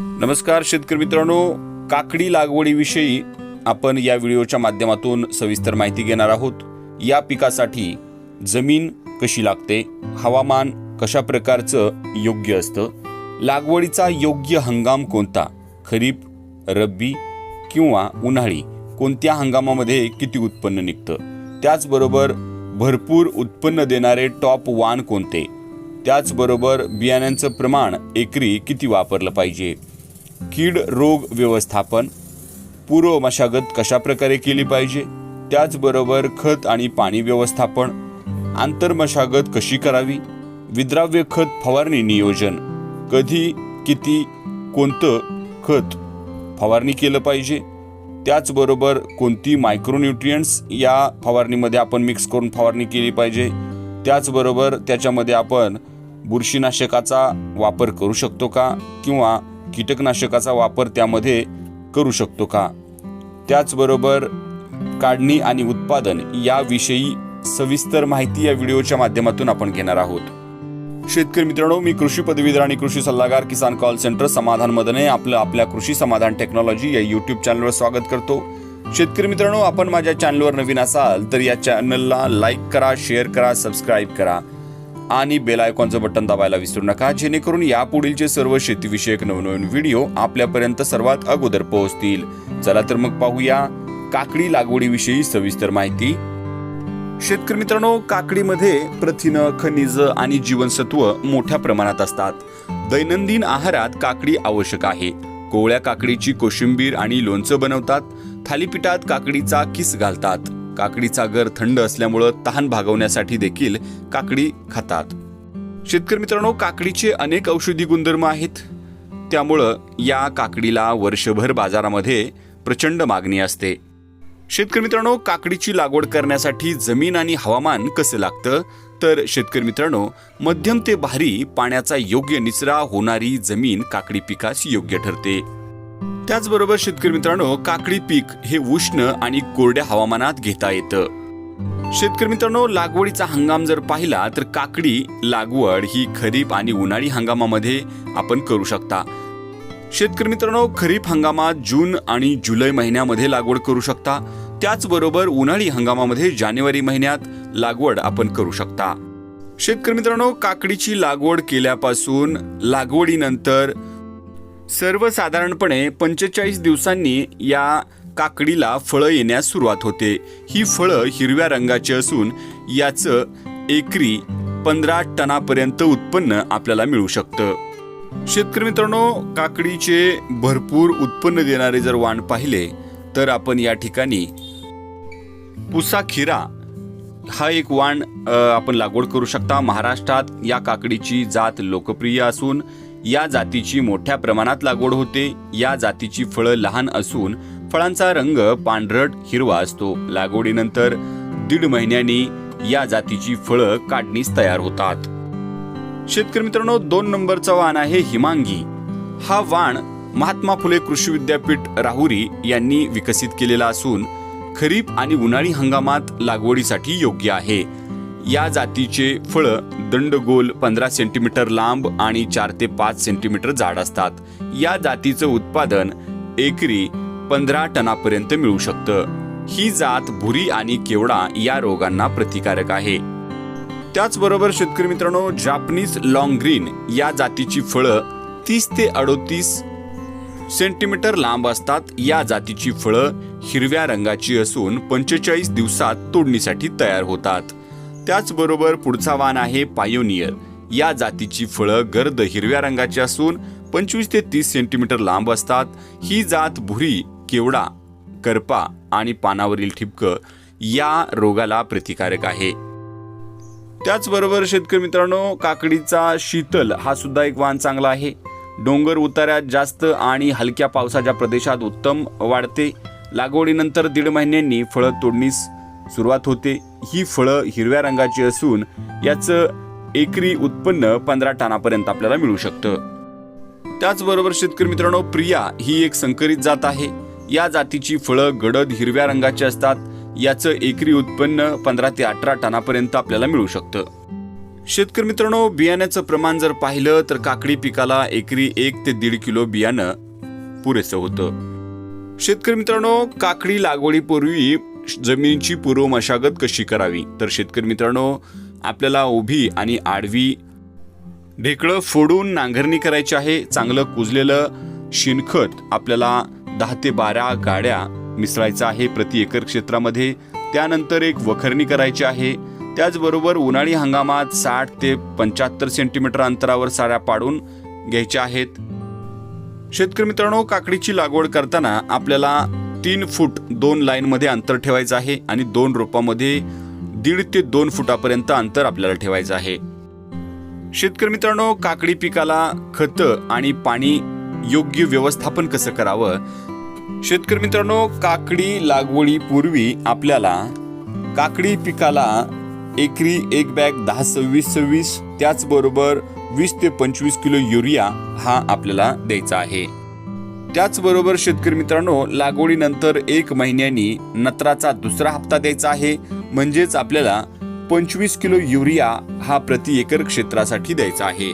नमस्कार शेतकरी मित्रांनो काकडी लागवडीविषयी आपण या व्हिडिओच्या माध्यमातून सविस्तर माहिती घेणार आहोत. या पिकासाठी जमीन कशी लागते हवामान कशा प्रकारचं योग्य असतं लागवडीचा योग्य हंगाम कोणता खरीप रब्बी किंवा उन्हाळी कोणत्या हंगामामध्ये किती उत्पन्न निघतं त्याचबरोबर भरपूर उत्पन्न देणारे टॉप वान कोणते त्याचबरोबर बियाण्यांचं प्रमाण एकरी किती वापरलं पाहिजे कीड रोग व्यवस्थापन पूर्व मशागत कशा प्रकारे केली पाहिजे त्याचबरोबर खत आणि पाणी व्यवस्थापन आंतरमशागत कशी करावी विद्राव्य खत फवारणी नियोजन कधी किती कोणतं खत फवारणी केलं पाहिजे त्याचबरोबर कोणती मायक्रोन्युट्रियंट्स या फवारणीमध्ये आपण मिक्स करून फवारणी केली पाहिजे त्याचबरोबर त्याच्यामध्ये आपण बुरशीनाशकाचा वापर करू शकतो का किंवा कीटकनाशकाचा वापर त्यामध्ये करू शकतो का? त्याचबरोबर काढणी आणि उत्पादन याविषयी सविस्तर माहिती या व्हिडिओच्या माध्यमातून आपण घेणार आहोत. शेतकरी मित्रांनो मी कृषी पदवीधर आणि कृषी सल्लागार किसान कॉल सेंटर समाधान मदने आपलं आपल्या कृषी समाधान टेक्नॉलॉजी या यूट्यूब चॅनलवर स्वागत करतो. शेतकरी मित्रांनो आपण माझ्या चॅनलवर नवीन असाल तर या चॅनलला लाईक करा शेअर करा सबस्क्राईब करा. आणि बेल आयकॉनचं बटन दाबायला विसरू नका जेणेकरून यापुढीलचे सर्व शेतीविषयक नवनवीन व्हिडिओ आपल्यापर्यंत सर्वात अगोदर पोहोचतील. चला तर मग पाहूया काकडी लागवडीविषयी सविस्तर माहिती. शेतकरी मित्रांनो काकडीमध्ये प्रथिनं खनिज आणि जीवनसत्व मोठ्या प्रमाणात असतात. दैनंदिन आहारात काकडी आवश्यक आहे. कोवळ्या काकडीची कोशिंबीर आणि लोणचं बनवतात. थालीपीठात काकडीचा किस घालतात. काकडीचा गर थंड असल्यामुळं तहान भागवण्यासाठी देखील काकडी खातात. शेतकरी मित्रांनो काकडीचे अनेक औषधी गुणधर्म आहेत. त्यामुळं या काकडीला वर्षभर बाजारामध्ये प्रचंड मागणी असते. शेतकरी मित्रांनो काकडीची लागवड करण्यासाठी जमीन आणि हवामान कसं लागतं? तर शेतकरी मित्रांनो मध्यम ते भारी पाण्याचा योग्य निचरा होणारी जमीन काकडी पिकास योग्य ठरते. त्याचबरोबर शेतकरी मित्रांनो काकडी पीक हे उष्ण आणि कोरड्या हवामानात घेता येतं. शेतकरी मित्रांनो लागवडीचा हंगाम जर पाहिला तर काकडी लागवड ही खरीप आणि उन्हाळी हंगामामध्ये आपण करू शकता. शेतकरी मित्रांनो खरीप हंगामात जून आणि जुलै महिन्यामध्ये लागवड करू शकता. त्याचबरोबर उन्हाळी हंगामामध्ये जानेवारी महिन्यात लागवड आपण करू शकता. शेतकरी मित्रांनो काकडीची लागवड केल्यापासून लागवडीनंतर सर्वसाधारणपणे पंचेचाळीस दिवसांनी या काकडीला फळं येण्यास सुरुवात होते. ही फळं हिरव्या रंगाची असून याचं एकरी पंधरा टनापर्यंत उत्पन्न आपल्याला मिळू शकतं. शेतकरी मित्रांनो काकडीचे भरपूर उत्पन्न देणारे जर वाण पाहिले तर आपण या ठिकाणी पुसा खिरा हा एक वाण आपण लागवड करू शकता. महाराष्ट्रात या काकडीची जात लोकप्रिय असून या जातीची मोठ्या प्रमाणात लागवड होते. या जातीची फळं लहान असून फळांचा रंग पांढरट हिरवा असतो. लागवडीनंतर दीड महिन्यांनी या जातीची फळं काढणीस तयार होतात. शेतकरी मित्रांनो दोन नंबरचा वाण आहे हिमांगी. हा वाण महात्मा फुले कृषी विद्यापीठ राहुरी यांनी विकसित केलेला असून खरीप आणि उन्हाळी हंगामात लागवडीसाठी योग्य आहे. या जातीचे फळं दंडगोल पंधरा सेंटीमीटर लांब आणि चार ते पाच सेंटीमीटर जाड असतात. या जातीचं उत्पादन एकरी पंधरा टनापर्यंत मिळू शकतं. ही जात भुरी आणि केवडा या रोगांना प्रतिकारक आहे. त्याचबरोबर शेतकरी मित्रांनो जापनीज लॉंग ग्रीन या जातीची फळं तीस ते अडोतीस सेंटीमीटर लांब असतात. या जातीची फळं हिरव्या रंगाची असून पंचेचाळीस दिवसात तोडणीसाठी तयार होतात. त्याचबरोबर पुढचा वाण आहे पायोनियर. या जातीची फळं गर्द हिरव्या रंगाची असून पंचवीस ते तीस सेंटीमीटर लांब असतात. ही जात भुरी केवडा करपा आणि पानावरील ठिपकं या रोगाला प्रतिकारक आहे. त्याचबरोबर शेतकरी मित्रांनो काकडीचा शीतल हा सुद्धा एक वाण चांगला आहे. डोंगर उतार्यात जास्त आणि हलक्या पावसाच्या प्रदेशात उत्तम वाढते. लागवडीनंतर दीड महिन्यांनी फळं तोडणीस सुरुवात होते. ही फळं हिरव्या रंगाची असून याचं एकरी उत्पन्न पंधरा टनापर्यंत आपल्याला मिळू शकतं. त्याचबरोबर शेतकरी मित्रांनो प्रिया ही एक संकरित जात आहे. या जातीची फळं गडद हिरव्या रंगाची असतात. याचं एकरी उत्पन्न पंधरा ते अठरा टनापर्यंत आपल्याला मिळू शकतं. शेतकरी मित्रांनो बियाण्याचं प्रमाण जर पाहिलं तर काकडी पिकाला एकरी एक ते दीड किलो बियाणं पुरेसं होतं. शेतकरी मित्रांनो काकडी लागवडीपूर्वी जमिनीची पूर्व मशागत कशी करावी? तर शेतकरी मित्रांनो आपल्याला उभी आणि आडवी ढेकळं फोडून नांगरणी करायची आहे. चांगलं कुजलेलं शेणखत आपल्याला दहा ते बारा गाड्या मिसळायचं आहे प्रति एकर क्षेत्रामध्ये. त्यानंतर एक वखरणी करायची आहे. त्याचबरोबर उन्हाळी हंगामात साठ ते पंच्याहत्तर सेंटीमीटर अंतरावर साऱ्या पाडून घ्यायच्या आहेत. शेतकरी मित्रांनो काकडीची लागवड करताना आपल्याला तीन फूट दोन लाईनमध्ये अंतर ठेवायचं आहे आणि दोन रोपामध्ये दीड ते दोन फुटापर्यंत अंतर आपल्याला ठेवायचं आहे. शेतकरी मित्रांनो काकडी पिकाला खतं आणि पाणी योग्य व्यवस्थापन कसं करावं? शेतकरी मित्रांनो काकडी लागवडीपूर्वी आपल्याला काकडी पिकाला एकरी एक बॅग दहा सव्वीस सव्वीस त्याचबरोबर वीस ते पंचवीस किलो युरिया हा आपल्याला द्यायचा आहे. त्याचबरोबर शेतकरी मित्रांनो लागवडीनंतर एक महिन्यानी नत्राचा दुसरा हप्ता द्यायचा आहे. म्हणजेच आपल्याला पंचवीस किलो युरिया हा प्रति एकर क्षेत्रासाठी द्यायचा आहे.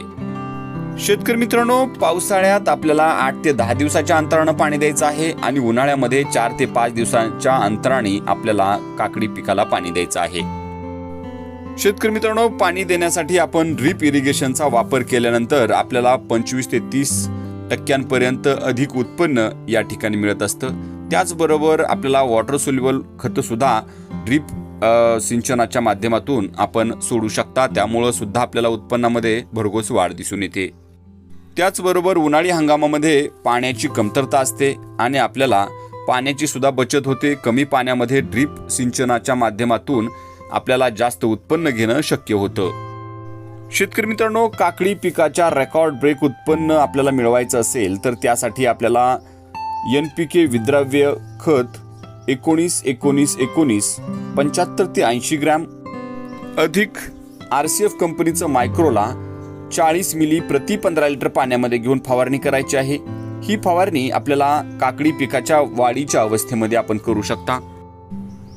शेतकरी मित्रांनो पावसाळ्यात आपल्याला आठ ते दहा दिवसाच्या अंतरानं पाणी द्यायचं आहे आणि उन्हाळ्यामध्ये चार ते पाच दिवसांच्या अंतराने आपल्याला काकडी पिकाला पाणी द्यायचं आहे. शेतकरी मित्रांनो पाणी देण्यासाठी आपण ड्रीप इरिगेशनचा वापर केल्यानंतर आपल्याला पंचवीस ते तीस टक्क्यांपर्यंत अधिक उत्पन्न या ठिकाणी मिळत असतं. त्याचबरोबर आपल्याला वॉटर सोल्युबल खतंसुद्धा ड्रीप सिंचनाच्या माध्यमातून आपण सोडू शकता. त्यामुळं सुद्धा आपल्याला उत्पन्नामध्ये भरघोस वाढ दिसून येते. त्याचबरोबर उन्हाळी हंगामामध्ये पाण्याची कमतरता असते आणि आपल्याला पाण्याची सुद्धा बचत होते. कमी पाण्यामध्ये ड्रीप सिंचनाच्या माध्यमातून आपल्याला जास्त उत्पन्न घेणं शक्य होतं. शेतकरी मित्रांनो काकडी पिकाच्या रेकॉर्ड ब्रेक उत्पन्न आपल्याला मिळवायचं असेल तर त्यासाठी आपल्याला एन पी के विद्राव्य खत एकोणीस एकोणीस एकोणीस पंच्याहत्तर ते ऐंशी ग्रॅम अधिक आर सी एफ कंपनीचं मायक्रोला चाळीस मिली प्रति पंधरा लिटर पाण्यामध्ये घेऊन फवारणी करायची आहे. ही फवारणी आपल्याला काकडी पिकाच्या वाढीच्या अवस्थेमध्ये आपण करू शकता.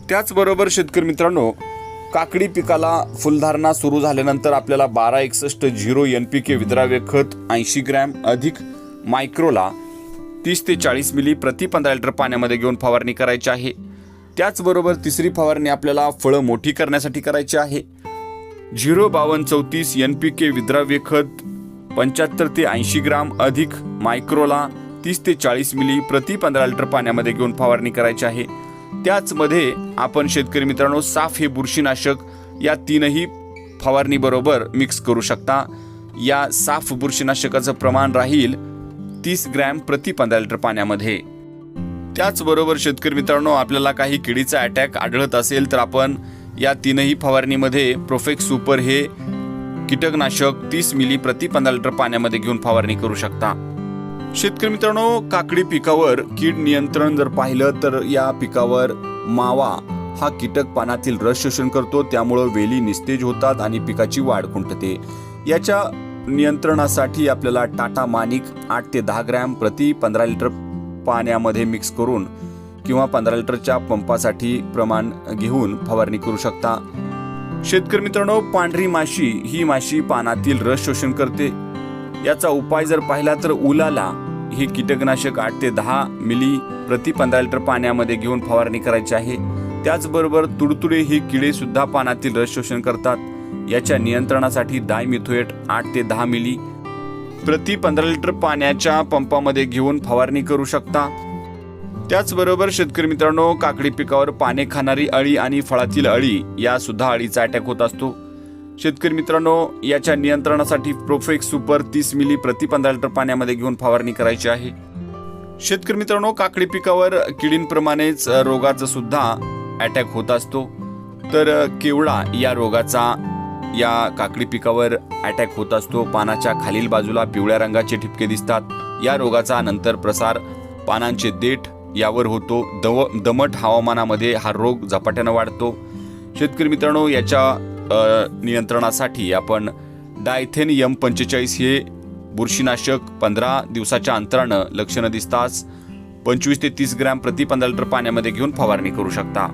त्याचबरोबर शेतकरी मित्रांनो काकडी पिकाला फुलधारणा सुरू झाल्यानंतर आपल्याला बारा एकसष्ट झिरो एन पी के विद्राव्य खत ऐंशी ग्रॅम अधिक मायक्रोला तीस ते चाळीस मिली प्रति पंधरा लिटर पाण्यामध्ये घेऊन फवारणी करायची आहे. त्याचबरोबर तिसरी फवारणी आपल्याला फळं मोठी करण्यासाठी करायची आहे. झिरो बावन्न चौतीस एन पी के विद्राव्य खत पंच्याहत्तर ते ऐंशी ग्राम अधिक मायक्रोला तीस ते चाळीस मिली प्रति पंधरा लिटर पाण्यामध्ये घेऊन फवारणी करायची आहे. त्याचमध्ये आपण शेतकरी मित्रांनो साफ हे बुरशीनाशक या तीनही फवारणीबरोबर मिक्स करू शकता. या साफ बुरशीनाशकाचं प्रमाण राहील तीस ग्रॅम प्रति पंधरा लिटर पाण्यामध्ये. त्याचबरोबर शेतकरी मित्रांनो आपल्याला काही किडीचा अटॅक आढळत असेल तर आपण या तीनही फवारणीमध्ये प्रोफेक्स सुपर हे कीटकनाशक तीस मिली प्रति पंधरा लिटर पाण्यामध्ये घेऊन फवारणी करू शकता. शेतकरी मित्रांनो काकडी पिकावर कीड नियंत्रण जर पाहिलं तर या पिकावर मावा हा कीटक पानातील रस शोषण करतो. त्यामुळं वेली निस्तेज होतात आणि पिकाची वाढ खुंटते. याच्या नियंत्रणासाठी आपल्याला टाटा मानिक आठ ते दहा ग्रॅम प्रति पंधरा लिटर पाण्यामध्ये मिक्स करून किंवा पंधरा लिटरच्या पंपासाठी प्रमाण घेऊन फवारणी करू शकता. शेतकरी मित्रांनो पांढरी माशी ही माशी पानातील रस शोषण करते. याचा उपाय जर पाहिला तर उलाला. हे कीटकनाशक आठ ते दहा मिली प्रति पंधरा लिटर पाण्यामध्ये घेऊन फवारणी करायची आहे. त्याचबरोबर तुडतुडे हे किडे सुद्धा पानातील रस शोषण करतात. याच्या नियंत्रणासाठी डायमिथोएट आठ ते दहा मिली प्रति पंधरा लिटर पाण्याच्या पंपामध्ये घेऊन फवारणी करू शकता. त्याचबरोबर शेतकरी मित्रांनो काकडी पिकावर पाने खाणारी अळी आणि फळातील अळी या सुद्धा अळीचा अटॅक होत असतो. शेतकरी मित्रांनो याच्या नियंत्रणासाठी प्रोफेक्स सुपर तीस मिली प्रति पंधरा लिटर पाण्यामध्ये घेऊन फवारणी करायची आहे. शेतकरी मित्रांनो काकडी पिकावर किडींप्रमाणेच रोगाचा सुद्धा अटॅक होत असतो. तर केवळा या रोगाचा या काकडी पिकावर अटॅक होत असतो? पानाच्या खालील बाजूला पिवळ्या रंगाचे ठिपके दिसतात. या रोगाचा नंतर प्रसार पानांचे देठ यावर होतो. दव दमट हवामानामध्ये हा रोग झपाट्यानं वाढतो. शेतकरी मित्रांनो याच्या नियंत्रणासाठी आपण डायथेन यम पंचेचाळीस हे बुरशीनाशक पंधरा दिवसाच्या अंतरानं लक्षणं दिसताच पंचवीस ते तीस ग्रॅम प्रति पंधरा लिटर पाण्यामध्ये घेऊन फवारणी करू शकता.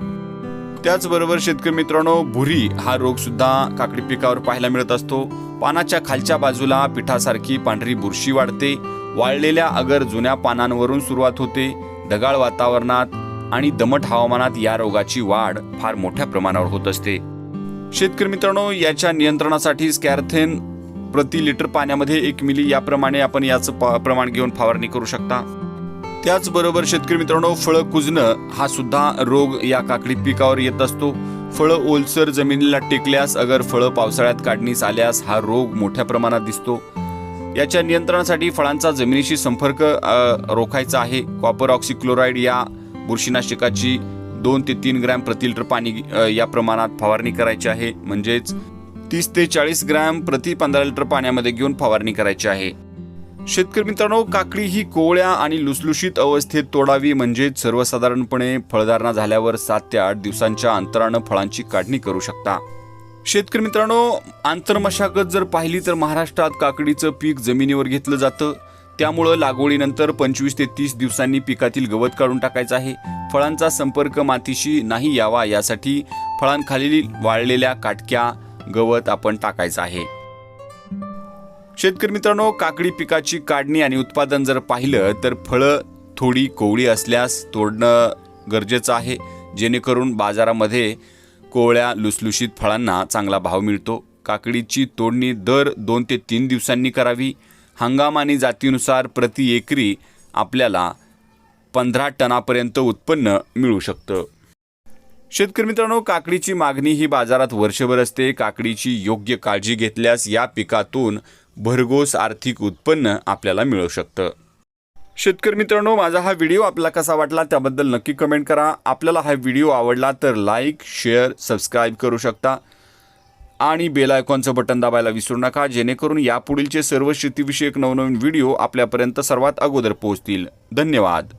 त्याचबरोबर शेतकरी मित्रांनो भुरी हा रोग सुद्धा काकडी पिकावर पाहायला मिळत असतो. पानाच्या खालच्या बाजूला पिठासारखी पांढरी बुरशी वाढते. वाळलेल्या अगर जुन्या पानांवरून सुरुवात होते. ढगाळ वातावरणात आणि दमट हवामानात या रोगाची वाढ फार मोठ्या प्रमाणावर होत असते. शेतकरी मित्रांनो याच्या नियंत्रणासाठी स्कॅरथेन प्रति लिटर पाण्यामध्ये एक मिली याप्रमाणे आपण याचं प- प्रमाण घेऊन फवारणी करू शकता. त्याचबरोबर शेतकरी मित्रांनो फळं कुजणं हा सुद्धा रोग या काकडी पिकावर येत असतो. फळं ओलसर जमिनीला टेकल्यास अगर फळं पावसाळ्यात काढणीस आल्यास हा रोग मोठ्या प्रमाणात दिसतो. याच्या नियंत्रणासाठी फळांचा जमिनीशी संपर्क रोखायचा आहे. कॉपर ऑक्सिक्लोराईड या बुरशीनाशकाची दोन ते तीन ग्रॅम प्रति लिटर पाणी या प्रमाणात फवारणी करायची आहे. म्हणजेच तीस ते चाळीस ग्रॅम प्रति पंधरा लिटर पाण्यामध्ये घेऊन फवारणी करायची आहे. शेतकरी मित्रांनो काकडी ही कोवळ्या आणि लुसलुशीत अवस्थेत तोडावी म्हणजे सर्वसाधारणपणे फळधारणा झाल्यावर सात ते आठ दिवसांच्या अंतरानं फळांची काढणी करू शकता. शेतकरी मित्रांनो आंतरमशागत जर पाहिली तर महाराष्ट्रात काकडीचं पीक जमिनीवर घेतलं जातं. त्यामुळं लागवडीनंतर पंचवीस ते तीस दिवसांनी पिकातील गवत काढून टाकायचं आहे. फळांचा संपर्क मातीशी नाही यावा यासाठी फळांखालील वाळलेल्या काटक्या गवत आपण टाकायचं आहे. शेतकरी मित्रांनो काकडी पिकाची काढणी आणि उत्पादन जर पाहिलं तर फळं थोडी कोवळी असल्यास तोडणं गरजेचं आहे. जेणेकरून बाजारामध्ये कोवळ्या लुसलुशीत फळांना चांगला भाव मिळतो. काकडीची तोडणी दर दोन ते तीन दिवसांनी करावी. हंगाम आणि जातीनुसार प्रति एकरी आपल्याला पंधरा टनापर्यंत उत्पन्न मिळू शकतं. शेतकरी मित्रांनो काकडीची मागणी ही बाजारात वर्षभर असते. काकडीची योग्य काळजी घेतल्यास या पिकातून भरघोस आर्थिक उत्पन्न आपल्याला मिळू शकतं. शेतकरी मित्रांनो माझा हा व्हिडिओ आपला कसा वाटला त्याबद्दल नक्की कमेंट करा. आपल्याला हा व्हिडिओ आवडला तर लाईक शेअर सबस्क्राईब करू शकता. आणि बेल आयकॉनचं बटन दाबायला विसरू नका जेणेकरून यापुढीलचे सर्व शेतीविषयक नवनवीन व्हिडिओ आपल्यापर्यंत सर्वात अगोदर पोहोचतील. धन्यवाद.